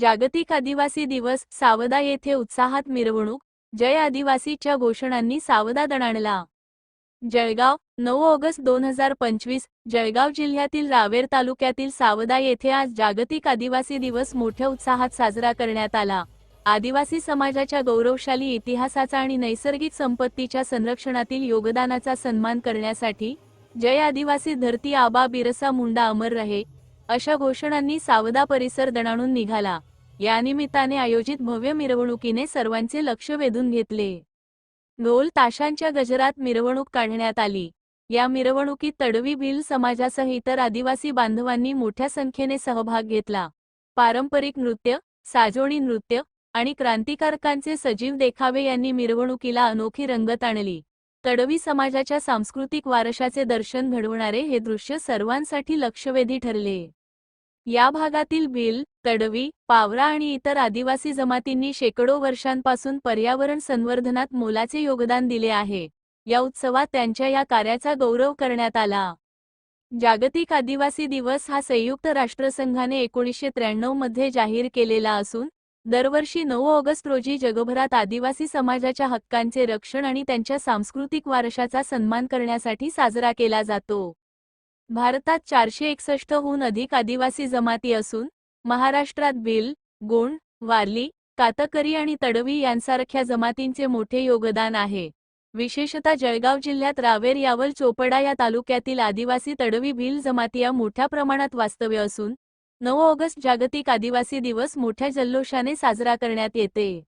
जागतिक आदिवासी दिवस सावदा येथे उत्साहात मिरवणूक जय आदिवासीच्या घोषणांनी सावदा दणाणला. जळगाव नऊ ऑगस्ट दोन हजार पंचवीस जळगाव जिल्ह्यातील रावेर तालुक्यातील सावदा येथे आज जागतिक आदिवासी दिवस मोठ्या उत्साहात साजरा करण्यात आला. आदिवासी समाजाच्या गौरवशाली इतिहासाचा आणि नैसर्गिक संपत्तीच्या संरक्षणातील योगदानाचा सन्मान करण्यासाठी जय आदिवासी धरती आबा बिरसा मुंडा अमर रहे अशा घोषणांनी सावदा परिसर दणाणून निघाला. या निमित्ताने आयोजित भव्य मिरवणुकीने सर्वांचे लक्ष वेधून घेतले. ढोल ताशांच्या गजरात मिरवणूक काढण्यात आली. या मिरवणुकीत तडवी भिल समाजासह इतर आदिवासी बांधवांनी मोठ्या संख्येने सहभाग घेतला. पारंपरिक नृत्य साजोणी नृत्य आणि क्रांतिकारकांचे सजीव देखावे यांनी मिरवणुकीला अनोखी रंगत आणली. तडवी समाजाच्या सांस्कृतिक वारशाचे दर्शन घडवणारे हे दृश्य सर्वांसाठी लक्षवेधी ठरले. या भागातील भिल तडवी पावरा आणि इतर आदिवासी जमातींनी शेकडो वर्षांपासून पर्यावरण संवर्धनात मोलाचे योगदान दिले आहे. या उत्सवात त्यांच्या या कार्याचा गौरव करण्यात आला. जागतिक आदिवासी दिवस हा संयुक्त राष्ट्रसंघाने एकोणीसशे त्र्याण्णवमध्ये जाहीर केलेला असून दरवर्षी नऊ ऑगस्ट रोजी जगभरात आदिवासी समाजाच्या हक्कांचे रक्षण आणि त्यांच्या सांस्कृतिक वारशाचा सन्मान करण्यासाठी साजरा केला जातो. भारतात चारशे एकसष्टहून अधिक आदिवासी जमाती असून महाराष्ट्रात भिल गोंड वारली कातकरी आणि तडवी यांसारख्या जमातींचे मोठे योगदान आहे. विशेषतः जळगाव जिल्ह्यात रावेर यावल चोपडा या तालुक्यातील आदिवासी तडवी भिल जमातिया मोठ्या प्रमाणात वास्तव्य असून नऊ ऑगस्ट जागतिक आदिवासी दिवस मोठ्या जल्लोषाने साजरा करण्यात येते.